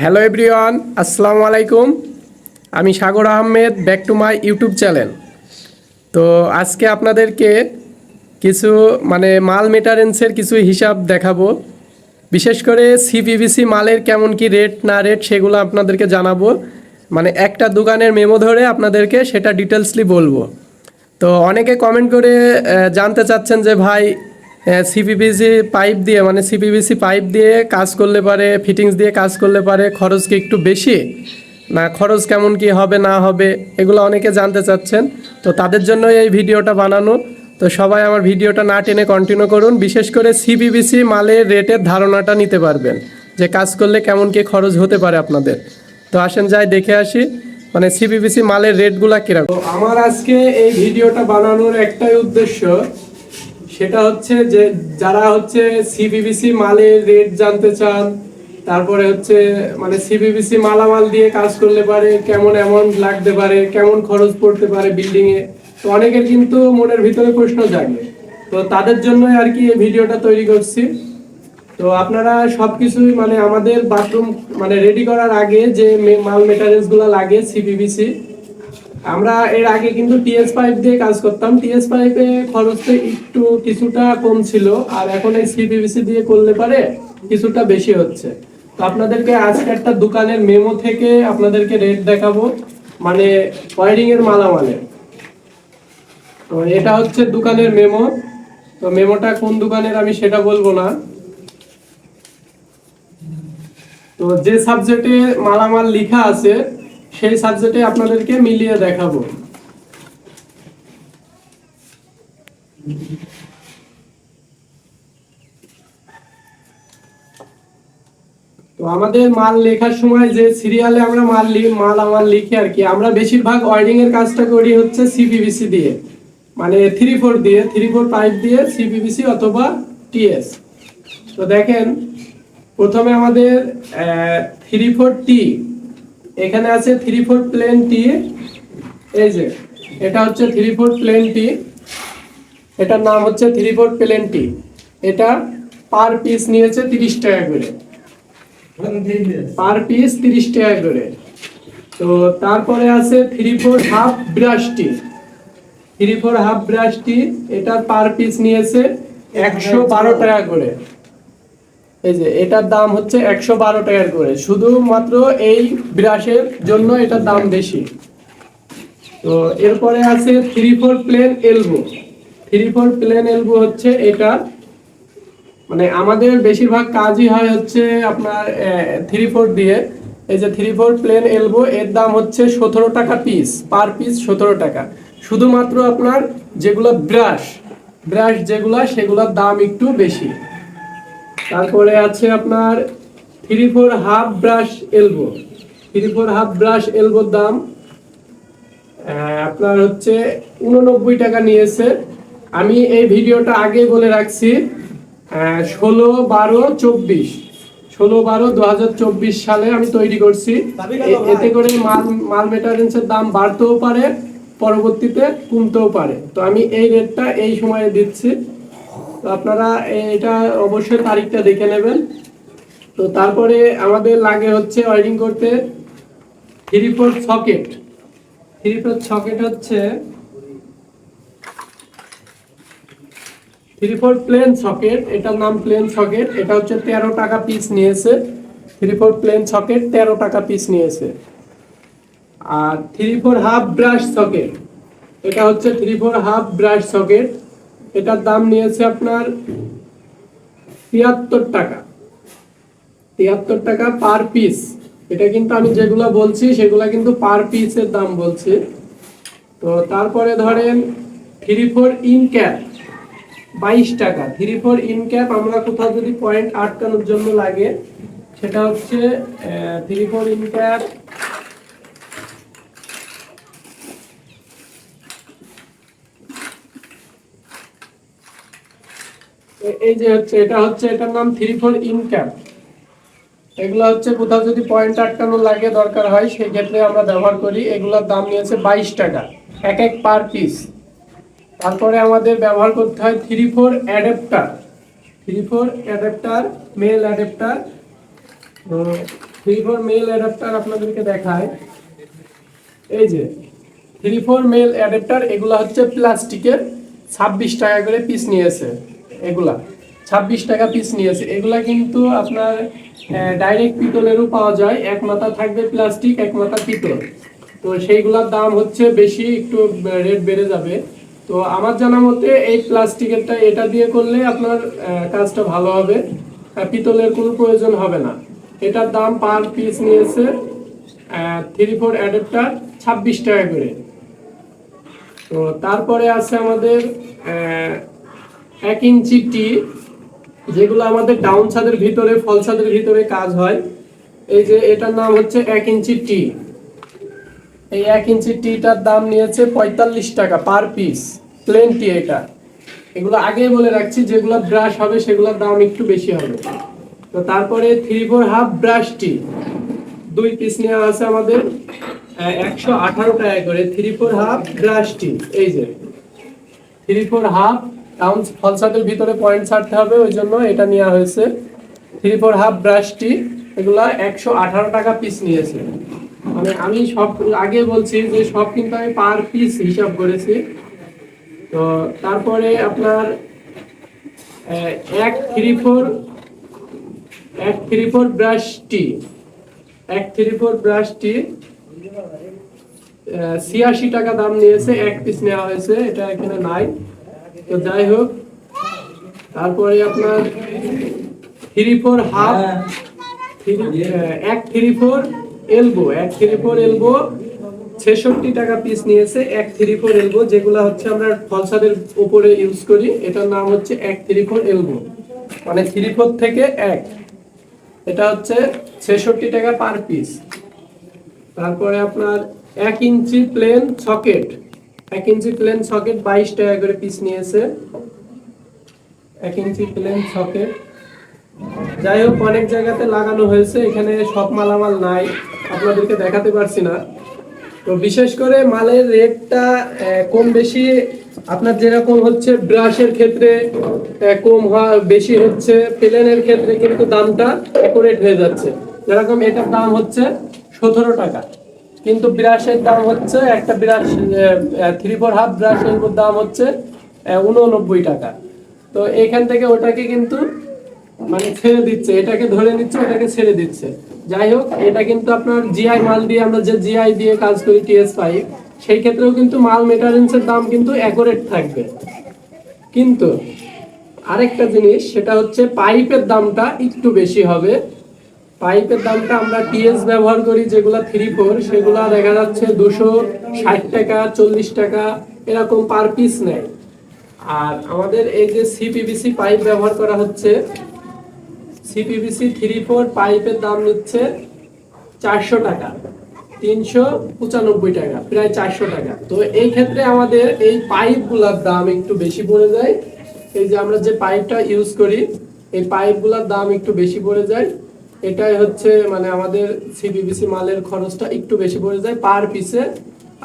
Hello everyone আসসালামু আলাইকুম। আমি Sagar Ahmed back to my YouTube channel তো আজকে আপনাদেরকে কিছু মানে মাল মেটারেন্সের কিছু হিসাব দেখাবো। বিশেষ করে সিপিবিসি মালের কেমন কি রেট না রেট সেগুলো আপনাদেরকে জানাব। মানে একটা দোকানের মেমো ধরে আপনাদেরকে সেটা ডিটেলসলি বলব। তো অনেকে কমেন্ট করে জানতে চাচ্ছেন যে ভাই সিপিবিসি পাইপ দিয়ে মানে সিপিবিসি পাইপ দিয়ে কাজ করলে পারে ফিটিংস দিয়ে কাজ করলে পারে, খরচ কি একটু বেশি? না, খরচ কেমন কি হবে, না হবে, এগুলো অনেকে জানতে চাচ্ছেন। তো তাদের জন্য এই ভিডিওটা বানানো। তো সবাই আমার ভিডিওটা না টেনে কন্টিনিউ করুন। বিশেষ করে সিপিবিসি মালের রেটের ধারণাটা নিতে পারবেন যে কাজ করলে কেমন কি খরচ হতে পারে আপনাদের। তো আসেন, যাই দেখে আসি মানে সিপিবিসি মালের রেটগুলা কীরকম। আমার আজকে এই ভিডিওটা বানানোর একটাই উদ্দেশ্য সেটা হচ্ছে যে যারা হচ্ছে সিবিবিসি মালের রেট জানতে চান, তারপরে হচ্ছে মানে সিবিবিসি মালামাল দিয়ে কাজ করলে পারে, কেমন অ্যামাউন্ট লাগতে পারে, কেমন খরচ পড়তে পারে বিল্ডিং এ, তো অনেকের কিন্তু মনের ভিতরে প্রশ্ন জাগে। তো তাদের জন্যই আর কি এই ভিডিওটা তৈরি করছি। তো আপনারা সবকিছুই মানে আমাদের বাথরুম মানে রেডি করার আগে যে মাল মেটারিয়ালসগুলো লাগে সিপিবিসি আমরা এর আগে কিন্তু টিএস পাইপ দিয়ে কাজ করতাম। টিএস পাইপে খরচটা একটু কিছুটা কম ছিল, আর এখন এই সিপিবিসি দিয়ে করলে পারে কিছুটা বেশি হচ্ছে। তো আপনাদেরকে আজকে একটা দোকানের মেমো থেকে আপনাদেরকে রেট দেখাবো মানে ওয়ারিং এর মালামালের তো এটা হচ্ছে দোকানের মেমো। তো মেমোটা কোন দোকানের আমি সেটা বলব না। তো যে সাবজেক্টে মালামাল লেখা আছে সেই সাবজেক্টে আপনাদেরকে মিলিয়ে দেখাবো। তো আমাদের মাল লেখার সময় যে সিরিয়ালে আমরা মাল মাল আমার লিখি আর কি, আমরা বেশিরভাগ ওয়ার্ডিং এর কাজটা করি হচ্ছে সিপিবিসি দিয়ে। মানে থ্রি ফোর দিয়ে থ্রি ফোর পাইপ দিয়ে সিপিবিসি অথবা টিএস তো দেখেন, প্রথমে আমাদের থ্রি ফোর টি এখানে আছে থ্রি ফোর প্লেন টি এই যে, এটা হচ্ছে থ্রি ফোর প্লেন টি এটার নাম হচ্ছে থ্রি ফোর প্লেন টি এটা পার পিস নিয়েছে তিরিশ টাকা করে। পার পিস তিরিশ টাকা করে। তো তারপরে আছে থ্রি ফোর হাফ ব্রাশটি থ্রি ফোর হাফ ব্রাশটি এটার পার পিস নিয়েছে একশো বারো টাকা করে। এই যে, এটার দাম হচ্ছে একশো বারো টাকার করে। শুধুমাত্র এই ব্রাশের জন্য এটার দাম বেশি। তো এরপরে আছে three four plain elbow. Three four plain elbow হচ্ছে এটা। মানে আমাদের বেশিরভাগ কাজই হয় হচ্ছে আপনার থ্রি ফোর দিয়ে। এই যে থ্রি ফোর প্লেন এলবো, এর দাম হচ্ছে সতেরো টাকা পিস, পার পিস সতেরো টাকা। শুধুমাত্র আপনার যেগুলো ব্রাশ ব্রাশ যেগুলো, সেগুলোর দাম একটু বেশি। তারপরে আছে আপনার three four half brush elbow three four half brush এলবোর দাম আপনার হচ্ছে উননব্বই টাকা নিয়েছে। আমি এই ভিডিওটা আগে বলে রাখছি ষোলো বারো চব্বিশ। ষোলো বারো দু হাজার চব্বিশ সালে আমি তৈরি করছি। এতে করে মাল মাল মেটারেন্সের দাম বাড়তেও পারে পরবর্তীতে কমতেও পারে। তো আমি এই রেটটা এই সময়ে দিচ্ছি। তো আপনারা এটা অবশ্যই তারিখটা দেখে নেবেন। তো তারপরে আমাদের লাগে হচ্ছে ওয়ারিং করতে three four socket three four socket হচ্ছে থ্রি ফোর প্লেন সকেট এটার নাম প্লেন সকেট এটা হচ্ছে তেরো টাকা পিস নিয়েছে। থ্রি ফোর প্লেন সকেট তেরো টাকা পিস নিয়েছে। আর three four half brush socket এটা হচ্ছে three four half brush socket এটার দাম নিয়েছে আপনার তিয়াত্তর টাকা। তিয়াত্তর টাকা পার পিস এটা কিন্তু আমি যেগুলো বলছি, সেগুলো কিন্তু পার পিসের দাম বলছি। তো তারপরে ধরেন থ্রি ফোর ইন ক্যাপ বাইশ টাকা। থ্রি ফোর ইন ক্যাপ আমরা কোথাও যদি পয়েন্ট আটকানোর জন্য লাগে, সেটা হচ্ছে থ্রি ফোর ইন ক্যাপ এই যে হচ্ছে, এটা হচ্ছে, এটার নাম থ্রি ফোর ইন ক্যাপ এগুলো হচ্ছে, কোথাও যদি পয়েন্ট আটকানো লাগে, দরকার হয় সেই ক্ষেত্রে আমরা ব্যবহার করি। এগুলোর দাম নিয়েছে বাইশ টাকা, এক এক পার পিস তারপরে আমাদের ব্যবহার করতে হয় three four adapter three four adapter male adapter three four male adapter আপনাদেরকে দেখায়। এই যে থ্রি ফোর মেল অ্যাডাপ্টার এগুলা হচ্ছে প্লাস্টিকের ছাব্বিশ টাকা করে পিস নিয়েছে। এগুলা। ছাব্বিশ টাকা পিস নিয়েছে। এগুলা কিন্তু আপনার ডাইরেক্ট পিতলেরও পাওয়া যায়। এক মাথা থাকবে প্লাস্টিক এক মাথা পিতল। তো সেইগুলোর দাম হচ্ছে বেশি, একটু রেট বেড়ে যাবে। তো আমার জানা মতে এই প্লাস্টিকেরটা এটা দিয়ে করলে আপনার কাজটা ভালো হবে। পিতলের কোনো প্রয়োজন হবে না। এটার দাম পার পিস নিয়েছে থ্রি ফোর অ্যাডাপ্টার ছাব্বিশ টাকা করে। তো তারপরে আছে আমাদের এক ইঞ্চি টি, যেগুলো আমাদের ডাউন ছাদের ভিতরে, ফল ছাদের ভিতরে কাজ হয়। এই যে এটার নাম হচ্ছে এক ইঞ্চি টি। এই এক ইঞ্চি টিটার দাম নিয়েছে পঁয়তাল্লিশ টাকা পার পিস, প্লেন টি এটা। এগুলো আগেই বলে রাখছি, যেগুলো ব্রাশ হবে সেগুলোর দাম একটু বেশি হবে। তো তারপরে থ্রি ফোর হাফ ব্রাশ টি, দুই পিস নেওয়া আছে আমাদের একশো আঠারো টাকা করে থ্রি ফোর হাফ ব্রাশ টি, এই যে। থ্রি ফোর হাফ টাউন ফলসাদের ভিতরে পয়েন্ট ছাড়তে হবে, ওই জন্য এটা নেওয়া হয়েছে। থ্রি ফোর হাফ ব্রাশটি এগুলা একশো আঠারো টাকা পিস নিয়েছে। মানে আমি সব আগে বলছি যে সব কিন্তু আমি পার পিস হিসাব করেছি। তো তারপরে আপনার এক থ্রি ফোর এক থ্রি ফোর ব্রাশটি এক থ্রি ফোর ব্রাশটি ছিয়াশি টাকা দাম নিয়েছে, এক পিস নেওয়া হয়েছে, এটা এখানে নাই। তো যাই হোক তারপরে আপনার থ্রি ফোর হাফ এক থ্রি ফোর এলবো এক থ্রি ফোর এলবো ছেষট্টি টাকা পিস নিয়েছে এক থ্রি ফোর এলবো যেগুলো হচ্ছে আমরা ফলসাদের উপরে ইউজ করি এটার নাম হচ্ছে এক থ্রি ফোর এলবো মানে থ্রি ফোর থেকে এক। এটা হচ্ছে ছেষট্টি টাকা পার পিস তারপরে আপনার এক ইঞ্চি প্লেন সকেট এক ইঞ্চি প্লেন সকেট বাইশ টাকা করে পিস নিয়েছে। এক ইঞ্চি প্লেন সকেট যাই হোক, অনেক জায়গাতে লাগানো হয়েছে, এখানে সব মালামাল নাই, আপনাদেরকে দেখাতে পারছি না। তো বিশেষ করে মালের রেটটা কম বেশি, আপনার যেরকম হচ্ছে ব্রাশের ক্ষেত্রে কম বেশি হচ্ছে প্লেনের ক্ষেত্রে কিন্তু দামটা অ্যাকুরেট হয়ে যাচ্ছে। যেরকম এটার দাম হচ্ছে সতেরো টাকা। কিন্তু ব্রাশের দাম হচ্ছে, একটা ব্রাশ থ্রি ফোর হাফ ব্রাশের দাম হচ্ছে উননব্বই টাকা। তো এখান থেকে ওটাকে কিন্তু মানে ছেড়ে দিচ্ছে, এটাকে ধরে নিচ্ছে, ওটাকে ছেড়ে দিচ্ছে। যাই হোক, এটা কিন্তু আপনার জিআই মাল দিয়ে আমরা যে জিআই দিয়ে কাজ করি টিএস পাই সেই ক্ষেত্রেও কিন্তু মাল মেটারেন্সের দাম কিন্তু অ্যাকুরেট থাকবে। কিন্তু আরেকটা জিনিস, সেটা হচ্ছে পাইপের দামটা একটু বেশি হবে। পাইপের দামটা আমরা টিএস ব্যবহার করি, যেগুলো থ্রি ফোর সেগুলো দেখা যাচ্ছে দুশো ষাট টাকা, চল্লিশ টাকা, এরকম পার পিস নেয়। আর আমাদের এই যে সিপিবিসি পাইপ ব্যবহার করা হচ্ছে সিপিবিসি থ্রি ফোর পাইপের দাম নিচ্ছে চারশো টাকা, তিনশো পঁচানব্বই টাকা, প্রায় চারশো টাকা। তো এই ক্ষেত্রে আমাদের এই পাইপগুলোর দাম একটু বেশি পড়ে যায়। এই যে আমরা যে পাইপটা ইউজ করি, এই পাইপগুলোর দাম একটু বেশি পড়ে যায়। এটাই হচ্ছে মানে আমাদের সিপিবিসি মালের খরচটা একটু বেশি পড়ে যায়। পার পিসে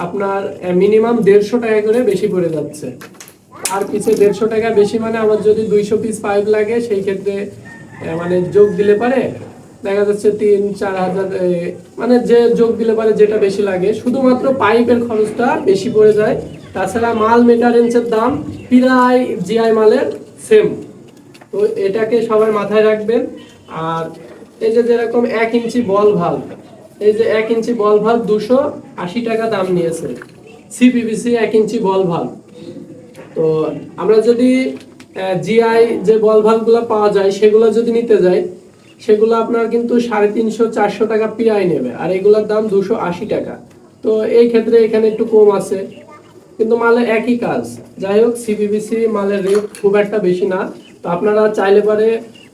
আপনার মিনিমাম দেড়শো টাকা করে বেশি পড়ে যাচ্ছে। আর পিসে দেড়শো টাকা বেশি মানে আমার যদি দুইশো পিস পাইপ লাগে, সেই ক্ষেত্রে মানে যোগ দিলে পারে, দেখা যাচ্ছে তিন, চার হাজার মানে যে যোগ দিলে পারে যেটা বেশি লাগে। শুধুমাত্র পাইপের খরচটা বেশি পড়ে যায়। তাছাড়া মাল মেটারেন্সের দাম প্রায় জিআই মালের সেম তো এটাকে সবাই মাথায় রাখবেন। আর এই যে যেরকম এক ইঞ্চি বল ভাল্ব এই যে এক ইঞ্চি বল ভাল্ব দুশো আশি টাকা দাম নিয়েছে। সিপিবিসি এক ইঞ্চি বল ভাল্ব তো আমরা যদি জিআই যে বল ভাল্বগুলো পাওয়া যায়, সেগুলো যদি নিতে যাই, সেগুলো আপনার কিন্তু সাড়ে তিনশো, চারশো টাকা পিআই নেবে। আর এগুলোর দাম দুশো আশি টাকা। তো এই ক্ষেত্রে এখানে একটু কম আছে। কিন্তু মালের একই কাজ। যাই হোক সিপিবিসি মালের রেট খুব একটা বেশি না। তো আপনারা চাইলে পারে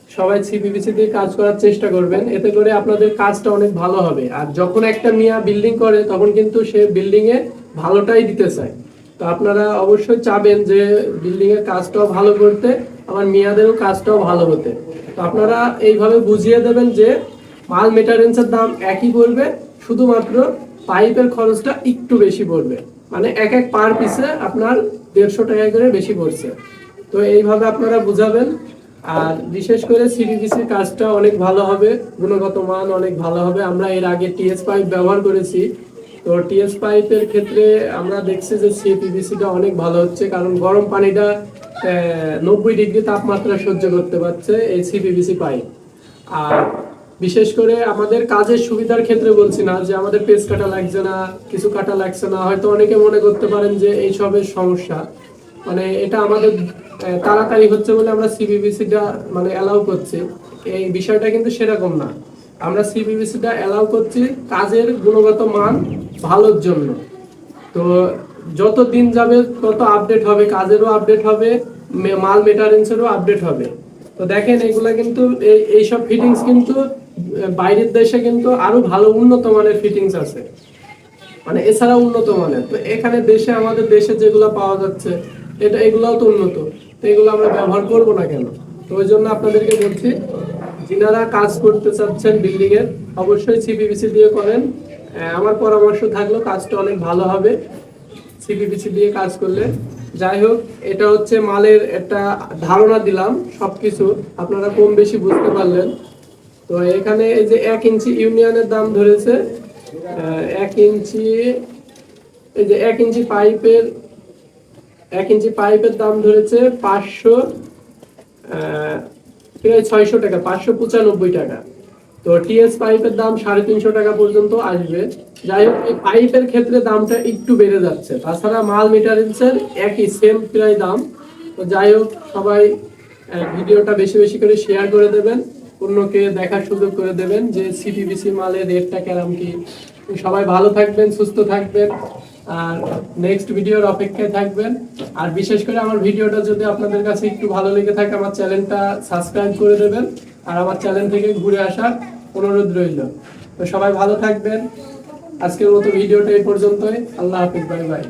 সবাই সিপিবিসি দিয়ে কাজ করার চেষ্টা করবেন। এতে করে আপনাদের কাজটা অনেক ভালো হবে। আর যখন একটা মিয়া বিল্ডিং করে, তখন কিন্তু সে বিল্ডিং এ ভালোটাই দিতে চায়। তো আপনারা অবশ্যই চাবেন যে বিল্ডিং এর কাজটাও ভালো করতে আমার মিয়াদেরও কাজটাও ভালো হতে। তো আপনারা এইভাবে বুঝিয়ে দেবেন যে মাল মেটারেন্সের দাম একই পড়বে, শুধুমাত্র পাইপের খরচটা একটু বেশি পড়বে। মানে এক এক পার পিসে আপনার দেড়শো টাকা করে বেশি পড়ছে। তো এইভাবে আপনারা বুঝাবেন আর বিশেষ করে সিবিবিসির কাজটা অনেক ভালো হবে, গুণগত মান অনেক ভালো হবে। আমরা এর আগে টিএস পাইপ ব্যবহার করেছি। তো টিএস পাইপের ক্ষেত্রে আমরা দেখছি যে সিপিবিসিটা অনেক ভালো হচ্ছে, কারণ গরম পানিটা নব্বই ডিগ্রি তাপমাত্রা সহ্য করতে পারছে এই সিপিবিসি পাইপ আর বিশেষ করে আমাদের কাজের সুবিধার ক্ষেত্রে বলছি না যে আমাদের পেজ কাটা লাগছে না, কিছু কাটা লাগছে না। হয়তো অনেকে মনে করতে পারেন যে এই সবের সমস্যা। মানে এটা আমাদের তাড়াতাড়ি হচ্ছে বলে আমরা সিবিবিসিটা মানে অ্যালাউ করছি। এই বিষয়টা কিন্তু সেরকম না। আমরা সিবিবিসিটা অ্যালাউ করছি কাজের গুণগত মান ভালোর জন্য। তো যত দিন যাবে তত আপডেট হবে, কাজেরও আপডেট হবে মাল মেটারেন্সেরও আপডেট হবে। তো দেখেন এগুলা কিন্তু এই এইসব ফিটিংস কিন্তু বাইরের দেশে কিন্তু আরও ভালো উন্নত মানের ফিটিংস আছে। মানে এছাড়া উন্নত মানের। তো এখানে দেশে, আমাদের দেশে যেগুলো পাওয়া যাচ্ছে, এটা, এগুলাও তো উন্নত। তো এগুলো আমরা ব্যবহার করব না কেন? তো ওই জন্য আপনাদেরকে বলছি, যিনারা কাজ করতে চাচ্ছেন বিল্ডিং এর, অবশ্যই সিপিবিসি দিয়ে করেন। আমার পরামর্শ থাকল কাজটা অনেক ভালো হবে সিপিবিসি দিয়ে কাজ করলে। যাই হোক, এটা হচ্ছে মালের একটা ধারণা দিলাম, সবকিছু আপনারা কম বেশি বুঝতে পারলেন। তো এখানে এই যে এক ইঞ্চি ইউনিয়নের দাম ধরেছে এক ইঞ্চি, এই যে এক ইঞ্চি পাইপের এক ইঞ্চি পাইপের দাম ধরেছে পাঁচশো প্রায় ছয়শো টাকা, পাঁচশো পঁচানব্বই টাকা। তো টিএস পাইপের দাম সাড়ে তিনশো টাকা পর্যন্ত আসবে। যাই হোক, এই পাইপের ক্ষেত্রে দামটা একটু বেড়ে যাচ্ছে। তাছাড়া মাল মেটারেন্সের একই, সেম প্রায় দাম। তো যাই হোক, সবাই ভিডিওটা বেশি বেশি করে শেয়ার করে দেবেন। অন্যকে দেখার সুযোগ করে দেবেন যে সিপিবিসি মালের রেটটা কেরাম কি। সবাই ভালো থাকবেন, সুস্থ থাকবেন। আর নেক্সট ভিডিওর অপেক্ষায় থাকবেন। আর বিশেষ করে আমার ভিডিওটা যদি আপনাদের কাছে একটু ভালো লেগে থাকে, আমার চ্যানেলটা সাবস্ক্রাইব করে দেবেন। আর আমার চ্যানেল থেকে ঘুরে আসার অনুরোধ রইল। তো সবাই ভালো থাকবেন। আজকের মতো ভিডিওটা এই পর্যন্তই। আল্লাহ হাফিজ বাই বাই